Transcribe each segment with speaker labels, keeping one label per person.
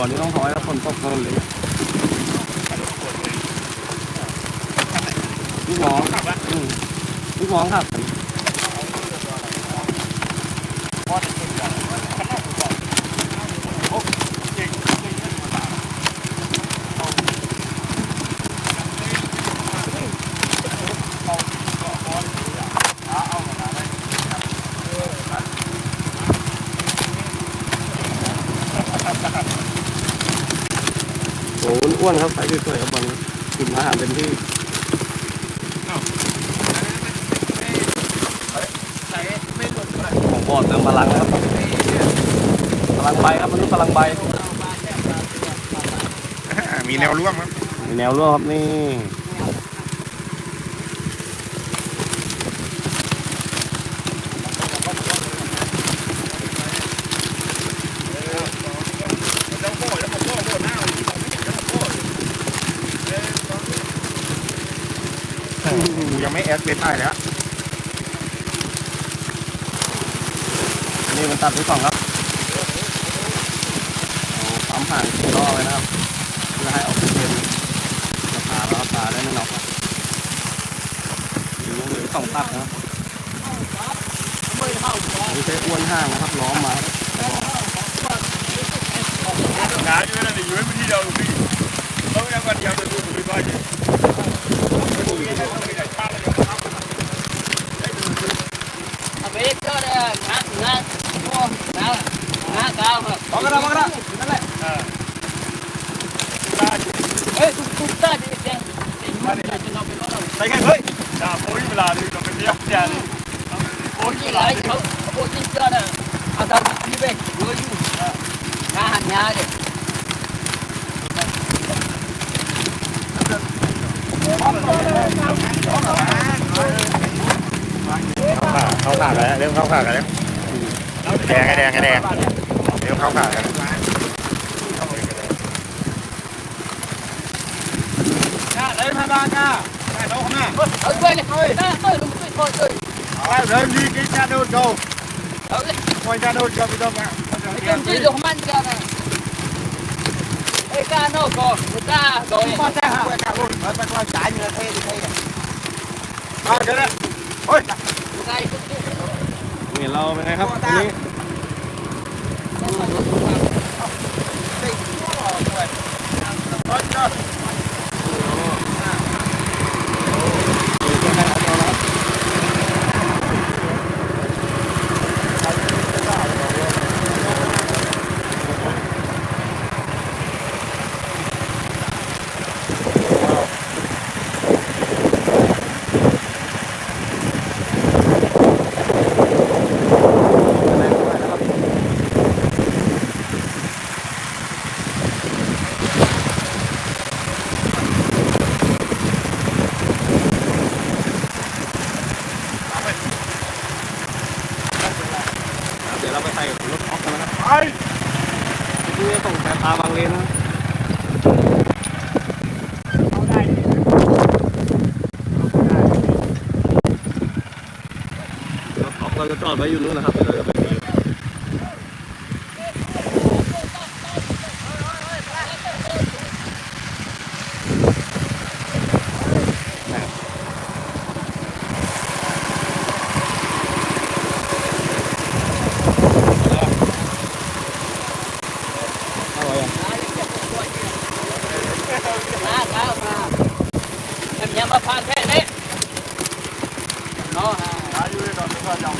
Speaker 1: อนนี้ต้องถอยแล้วฝนตกถนเลยลูกน้องอืมลูกน้องครับ โอ้อ้วนๆครับใส่สวยๆครับบอลกินอาหารเต็มที่ของบอดเติมพลังนะครับพลังใบครับมนุษย์พลังใบ
Speaker 2: มีแนวร่วมครับ
Speaker 1: มีแนวร่วมครับนี่
Speaker 2: ยังไม่แอสเบสได้แล้ว
Speaker 1: อันนี่มันตัดที่สองครับปั๊มห่างสี่อเลยนะครับเพื่อให้ออกซิเจนราคาแล้วปลาได้ไม่นอกครับดูเลือสองตัดนะครับนี่ใช้อ้วนห้างนะครับล้อมมาครับ
Speaker 2: หาอยู่นั่นอยู่ไม่ที่เดียวกพี่ ไป
Speaker 3: นอนไง
Speaker 2: เฮ้ยจ้าโอ้ยเวลาดูเราเป็นเรื่องแย่เลยโอ้ย
Speaker 3: ที่ไรเขาโอ้ที่ก็ได้เอาทำที่เบกเยอะอยู่งานงานเลย
Speaker 2: เข้าขากันแล้วเริ่มเข้าขากันแล้ว แดงไงแดงไงแดงเริ่มเข้าขากัน
Speaker 1: เลยพาดาจ้าได้แล้วข้างหน้า
Speaker 3: เอาไปเลยเฮ้ยน้าเฮ้ยลุงไปคอยเลย
Speaker 2: เอาเริ่มดีกินชาโดนโก
Speaker 3: เอาเลย
Speaker 2: คอยชาโดนโกพี่ต้องมา
Speaker 3: ไอ้คนที่ดอกมันกันนะไอ้กาโน่ก่อนกาโดย
Speaker 2: มาแต่หาไปกับรุ่นไปไปจ่ายเงินเท่ดิเท่มาเดี๋ยวนะเฮ้ย
Speaker 3: ไงตุ๊กตุ๊ก
Speaker 1: นี่เราเป็นไงครับวันนี้เดี๋ยวเราไปใส่รถออกกั นี่ส่งแต่ตาบางเลนนะเราจะจอดไว้อยู่นู้นนะครับเดี๋ยวเราจะไปที่
Speaker 3: น้าก้าวมา ทำยังมาผ่านแค่นี้เนาะ
Speaker 2: อายุเลยตอนนี้ก็ยัง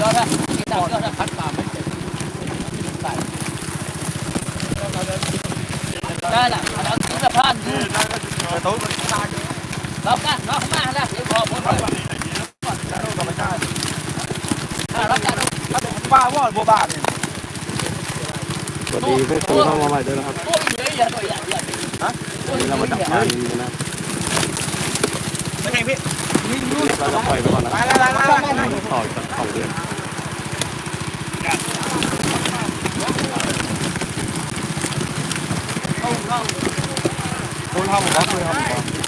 Speaker 3: ก็ได้ที่ตาก็ได้พัดป่าไม่เจ็บใส่ได้ละเอาถึงสะพานดู
Speaker 2: ไปโต๊ะ
Speaker 3: เรากันเนาะมาแล้วเดี๋ยวพอผมไปถ้าเราจะ
Speaker 2: ป้าว่าบัวบานเนี่ย
Speaker 1: สวัสดีเพื่อนๆเข้ามาใหม่ด้วยนะครับ
Speaker 3: โอ้ยเยอะอย่าตัวอย่าอย่าฮะ
Speaker 1: วันนี้เรามาจับปลาดีนะครับ
Speaker 2: ไม่ใช่พี่
Speaker 1: เราจะปล่อยไปก่อนนะ
Speaker 2: ไปแล้วแล้วแล้ว
Speaker 1: ต่ออีกสักสองเดือน
Speaker 2: คนทำผมก็เคยทำ